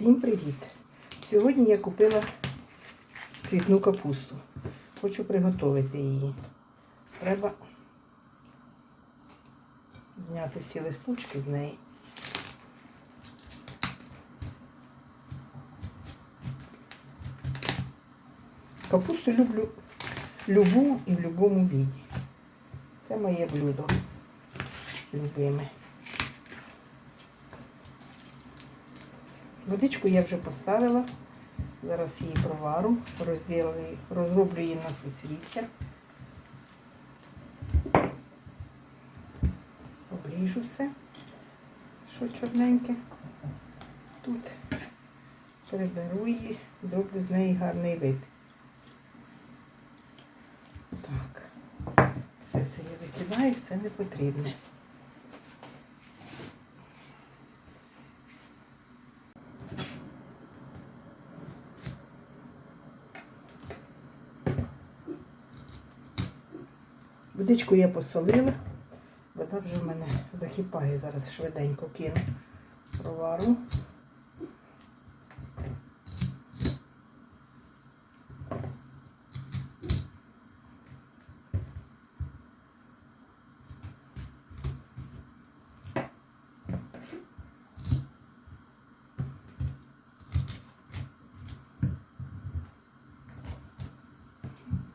Всім привіт! Сьогодні я купила цвітну капусту. Хочу приготувати її. Треба зняти всі листочки з неї. Капусту люблю любу і в будь-якому віді. Це моє блюдо любиме. Водичку я вже поставила. Зараз її провару, розділю- розроблю її на суцвіття. Обріжу все, що чорненьке. Тут переберу її, зроблю з неї гарний вид. Так, все це я викидаю, це не потрібне. Водичку я посолила. Вода вже в мене закипає, зараз швиденько кину провару.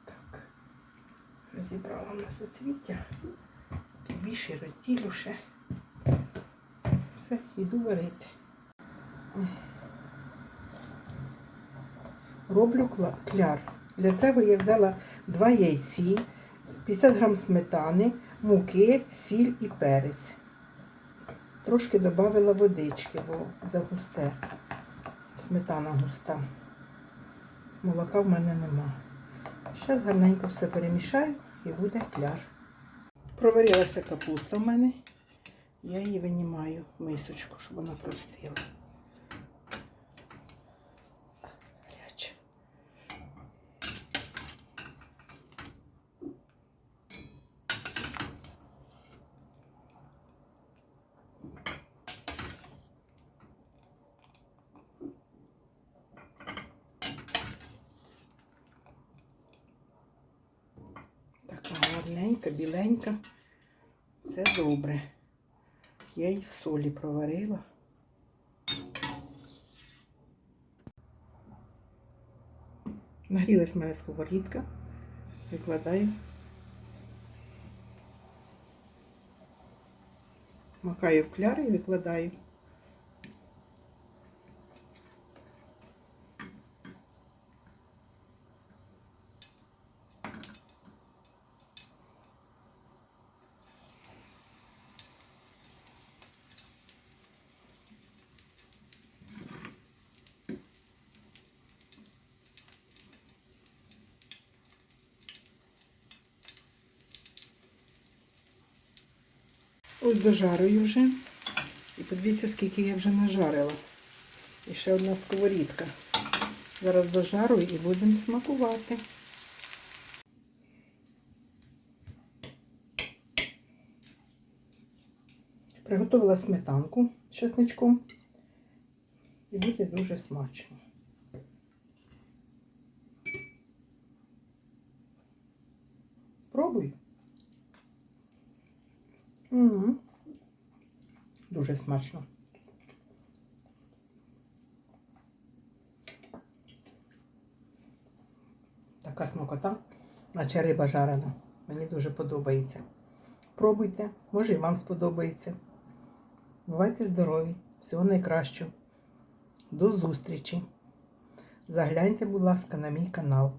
Так. Розібрала на суцвіття. Більше розділю ще. Все, йду варити. Роблю кляр. Для цього я взяла два яйці, 50 грам сметани, муки, сіль і перець. Трошки додала водички, бо загусте. Сметана густа. Молока в мене нема. Зараз гарненько все перемішаю і буде кляр. Проварилася капуста в мене. Я її винімаю в мисочку, щоб вона простила. Гаряча. Така гарненька, біленька. Все добре. Я її в солі проварила. Нагрілась в мене сковорідка. Викладаю. Макаю в кляр і викладаю. Ось дожарую вже. І подивіться, скільки я вже нажарила. І ще одна сковорідка. Зараз дожарую і будемо смакувати. Приготувала сметанку з чесничком. І буде дуже смачно. Пробуй. М. Дуже смачно. Така смакота, наче риба жарена. Мені дуже подобається. Пробуйте, може і вам сподобається. Бувайте здорові! Всього найкращого. До зустрічі! Загляньте, будь ласка, на мій канал.